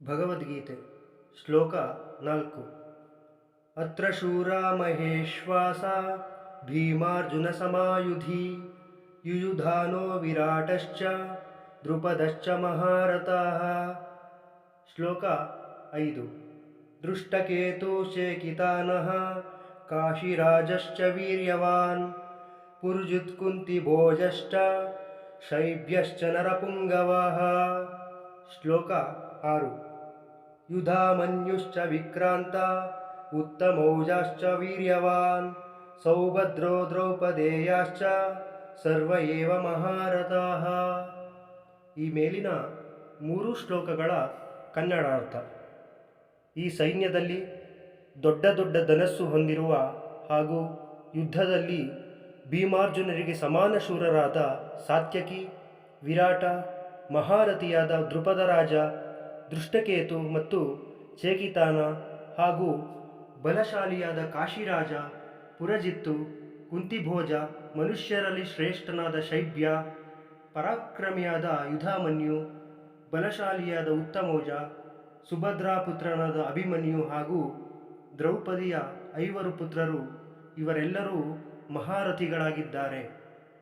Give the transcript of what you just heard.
ಭಗವದ್ಗೀತೆ ಶ್ಲೋಕ ನಾಲ್ಕು ಅತ್ರ ಶೂರ ಮಹೇಶ್ವಾಸ ಭೀಮಾರ್ಜುನ ಸಮಾಯುಧಿ ಯುಯುಧಾನೋ ವಿರಾಟಶ್ಚ ದೃಪದಶ್ಚ ಮಹಾರಥಃ ಶ್ಲೋಕ ಐದು ದೃಷ್ಟಕೇತು ಶೇಕಿತಾನಃ ಕಾಶಿರಾಜಶ್ಚ ವೀರ್ಯವಾನ್ ಪುರುಜುತ್ಕುಂತಿಭೋಜಶ್ಚ ಶೈಬ್ಯಶ್ಚ ನರಪುಂಗವಃ ಶ್ಲೋಕ ಆರು ಯುಧಾಮನ್ಯುಶ್ಚ ವಿಕ್ರಾಂತ ಉತ್ತಮೌಜಾಶ್ಚ ವೀರ್ಯವಾನ್ ಸೌಭದ್ರೋ ದ್ರೌಪದೇಯಾಶ್ಚ ಸರ್ವ ಏವ ಈ ಮೇಲಿನ ಮೂರು ಶ್ಲೋಕಗಳ ಕನ್ನಡ ಅರ್ಥ ಈ ಸೈನ್ಯದಲ್ಲಿ ದೊಡ್ಡ ದೊಡ್ಡ ಧನಸ್ಸು ಹೊಂದಿರುವ ಹಾಗೂ ಯುದ್ಧದಲ್ಲಿ ಭೀಮಾರ್ಜುನರಿಗೆ ಸಮಾನ ಶೂರರಾದ ಸಾತ್ಯಕಿ, ವಿರಾಟ, ಮಹಾರಥಿಯಾದ ದೃಪದ ರಾಜ ದೃಷ್ಟಕೇತು ಮತ್ತು ಚೇಕಿತಾನ ಹಾಗೂ ಬಲಶಾಲಿಯಾದ ಕಾಶಿರಾಜ, ಪುರಜಿತ್ತು, ಕುಂತಿಭೋಜ, ಮನುಷ್ಯರಲ್ಲಿ ಶ್ರೇಷ್ಠನಾದ ಶೈಬ್ಯ, ಪರಾಕ್ರಮಿಯಾದ ಯುಧಾಮನ್ಯು, ಬಲಶಾಲಿಯಾದ ಉತ್ತಮೋಜ ಸುಭದ್ರಾ ಪುತ್ರನಾದ ಅಭಿಮನ್ಯು ಹಾಗೂ ದ್ರೌಪದಿಯ ಐವರು ಪುತ್ರರು ಇವರೆಲ್ಲರೂ ಮಹಾರಥಿಗಳಾಗಿದ್ದಾರೆ.